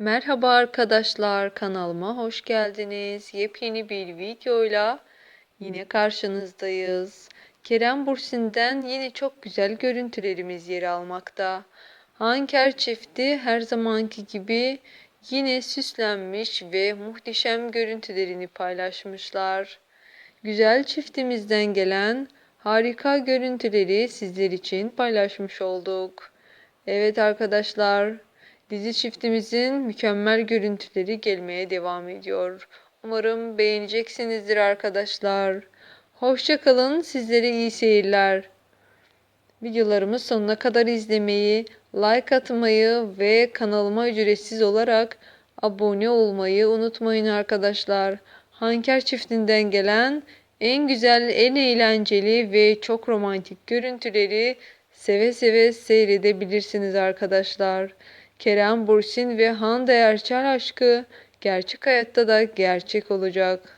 Merhaba arkadaşlar, kanalıma hoş geldiniz. Yepyeni bir videoyla yine karşınızdayız. Kerem Bursin'den yine çok güzel görüntülerimiz yer almakta. Hanker çifti her zamanki gibi yine süslenmiş ve muhteşem görüntülerini paylaşmışlar. Güzel çiftimizden gelen harika görüntüleri sizler için paylaşmış olduk. Evet arkadaşlar, dizi çiftimizin mükemmel görüntüleri gelmeye devam ediyor. Umarım beğeneceksinizdir arkadaşlar. Hoşça kalın, sizlere iyi seyirler. Videolarımı sonuna kadar izlemeyi, like atmayı ve kanalıma ücretsiz olarak abone olmayı unutmayın arkadaşlar. Hanker çiftinden gelen en güzel, en eğlenceli ve çok romantik görüntüleri seve seve seyredebilirsiniz arkadaşlar. Kerem Bursin ve Hande Erçel aşkı gerçek hayatta da gerçek olacak.